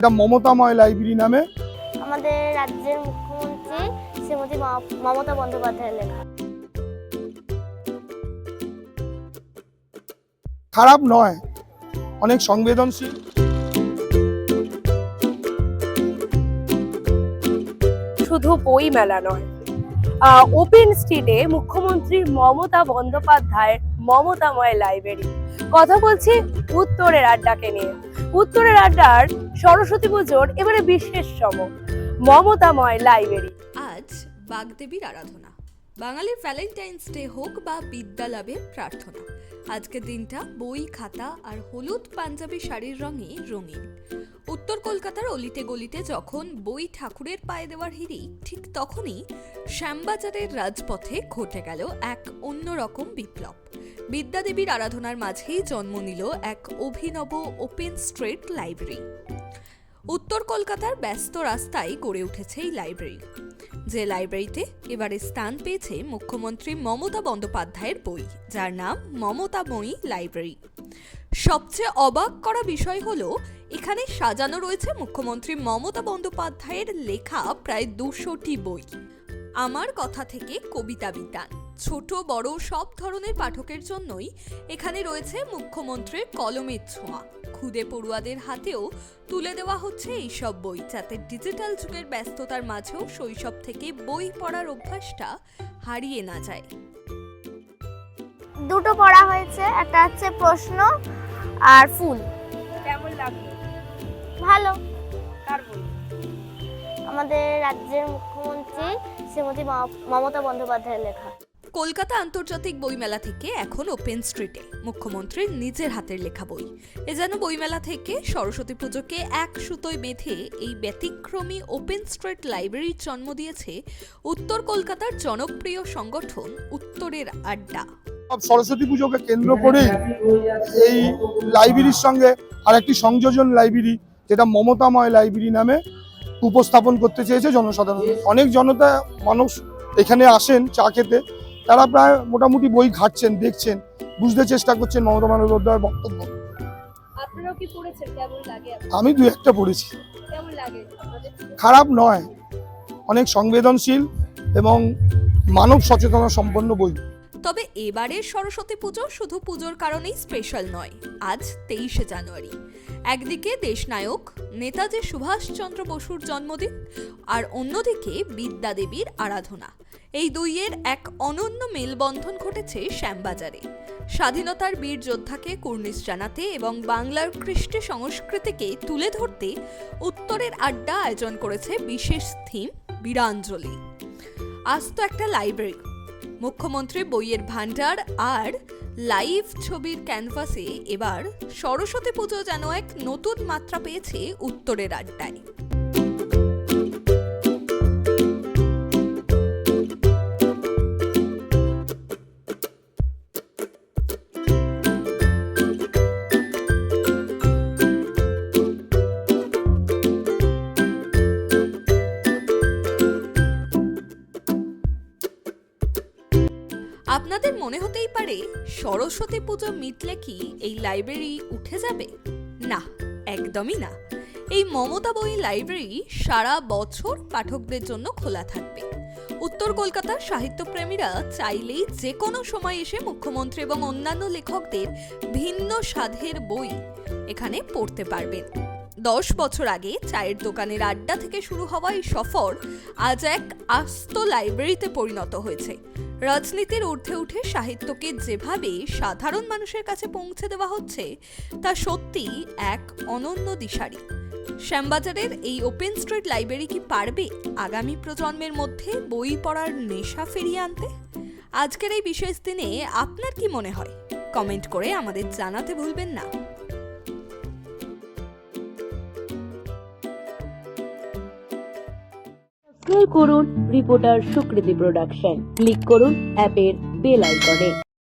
এটা মমতাময় লাইব্রেরি নামে। আমাদের রাজ্যের মুখ্যমন্ত্রী শ্রীমতী মমতা বন্দ্যোপাধ্যায়ের লেখা। খারাপ নয় অনেক সংবেদনশীল। শুধু বই মেলা নয় ওপেন স্ট্রিটে মুখ্যমন্ত্রী মমতা বন্দ্যোপাধ্যায়ের মমতাময় লাইব্রেরি। কথা বলছি উত্তরের আড্ডাকে নিয়ে। উত্তরের আড্ডার সরস্বতী পুজোর এবারে বিশেষ চমক, মমতাময় লাইব্রেরি আজ বাগদেবীর আরাধনা। বাঙালির ভ্যালেন্টাইন্স ডে হোক বা বিদ্যা লাভের প্রার্থনা আজকের দিনটা বই, খাতা আর হলুদ পাঞ্জাবি শাড়ির রঙে রঙিন। উত্তর কলকাতার অলিতে গলিতে যখন বই ঠাকুরের পায়ে দেওয়ার হিড়ি ঠিক তখনই শ্যামবাজারের রাজপথে ঘটে গেল এক অন্যরকম বিপ্লব। বিদ্যাদেবীর আরাধনার মাঝেই জন্ম নিল এক অভিনব ওপেন স্ট্রিট লাইব্রেরি উত্তর কলকাতার ব্যস্ত রাস্তায় গড়ে উঠেছে এই লাইব্রেরি যে লাইব্রেরিতে এবারে স্থান পেয়েছে মুখ্যমন্ত্রী মমতা বন্দ্যোপাধ্যায়ের বই, যার নাম মমতাময়ী লাইব্রেরি সবচেয়ে অবাক করা বিষয় হলো, এখানে সাজানো রয়েছে মুখ্যমন্ত্রী মমতা বন্দ্যোপাধ্যায়ের লেখা প্রায় দুশোটি বই। আমার কথা থেকে কবিতা বিতান। ছোট বড় সব ধরনের পাঠকের জন্যই এখানে রয়েছে মুখ্যমন্ত্রীর কলমের ছোঁয়া। খুদে পড়ুয়াদের হাতেও তুলে দেওয়া হচ্ছে এইসব বই যাতে ডিজিটাল যুগের ব্যস্ততার মাঝেও শৈশব থেকে বই পড়ার অভ্যাসটা হারিয়ে না যায়। দুটো পড়া হয়েছে একটা হচ্ছে প্রশ্ন আর ফুল। কেমন লাগল? ভালো। কার বই? আমাদের রাজ্যের মুখ্যমন্ত্রী শ্রীমতী ম- মমতা বন্দ্যোপাধ্যায়ের লেখা। কলকাতা আন্তর্জাতিক বইমেলা থেকে এখন ওপেন স্ট্রিটে মুখ্যমন্ত্রীর নিজের হাতের লেখা বই। এ যেন বইমেলা থেকে সরস্বতী পুজোকে এক সুতোয় বেঁধে এই ব্যতিক্রমী ওপেন স্ট্রিট লাইব্রেরির জন্ম দিয়েছে উত্তর কলকাতার জনপ্রিয় সংগঠন উত্তরের আড্ডা। সব সরস্বতী পুজোকে কেন্দ্র করে এই লাইব্রেরির সঙ্গে আর একটি সংযোজন লাইব্রেরি যেটা মমতাময় লাইব্রেরি নামে উপস্থাপন করতে চেয়েছে জনসাধারণ। অনেক জনতা, মানুষ এখানে আসেন চা খেতে। তারা প্রায় মোটামুটি বই ঘাটছেন দেখছেন বুঝতে চেষ্টা করছেন মমতা বন্দ্যোপাধ্যায়ের বক্তব্য। আমি দু একটা পড়েছি। খারাপ নয় অনেক সংবেদনশীল এবং মানব সচেতনা সম্পন্ন বই। তবে এবারের সরস্বতী পুজো শুধু পুজোর কারণেই স্পেশাল নয়, আজ তেইশে জানুয়ারি। একদিকে দেশনায়ক নেতাজি সুভাষচন্দ্র বসুর জন্মদিন আর অন্যদিকে বিদ্যা দেবীর আরাধনা। এই দুইয়ের এক অনন্য মেলবন্ধন ঘটেছে শ্যামবাজারে। স্বাধীনতার বীর যোদ্ধাকে কুর্নিশ জানাতে এবং বাংলার কৃষ্টি সংস্কৃতিকে তুলে ধরতে উত্তরের আড্ডা আয়োজন করেছে বিশেষ থিম বীরাঞ্জলি। আজ তো একটা লাইব্রেরি মুখ্যমন্ত্রী বইয়ের ভান্ডার আর লাইভ ছবির ক্যানভাসে এবার সরস্বতী পুজো যেন এক নতুন মাত্রা পেয়েছে উত্তরের আড্ডায়। মনে হতেই পারে সরস্বতী পুজো মিটলে কি এই লাইব্রেরি উঠে যাবে? না, একদমই না। এই মমতা বই লাইব্রেরি সারা বছর পাঠকদের জন্য খোলা থাকবে। উত্তর কলকাতার সাহিত্যপ্রেমীরা চাইলেই যে কোনো সময় এসে মুখ্যমন্ত্রী এবং অন্যান্য লেখকদের ভিন্ন স্বাদের বই এখানে পড়তে পারবেন। দশ বছর আগে চায়ের দোকানের আড্ডা থেকে শুরু হওয়া এই সফর আজ এক আস্ত লাইব্রেরিতে পরিণত হয়েছে। রাজনীতির ঊর্ধ্বে উঠে সাহিত্যকে যেভাবে সাধারণ মানুষের কাছে পৌঁছে দেওয়া হচ্ছে, তা সত্যি এক অনন্য দিশারি। শ্যামবাজারের এই ওপেন স্ট্রিট লাইব্রেরি কি পারবে আগামী প্রজন্মের মধ্যে বই পড়ার নেশা ফিরিয়ে আনতে? আজকের এই বিশেষ দিনে আপনার কি মনে হয়? কমেন্ট করে আমাদের জানাতে ভুলবেন না। সাবস্ক্রাইব করুন রিপোর্টার সুকৃতি প্রোডাকশন ক্লিক করুন অ্যাপের বেল আইকনে।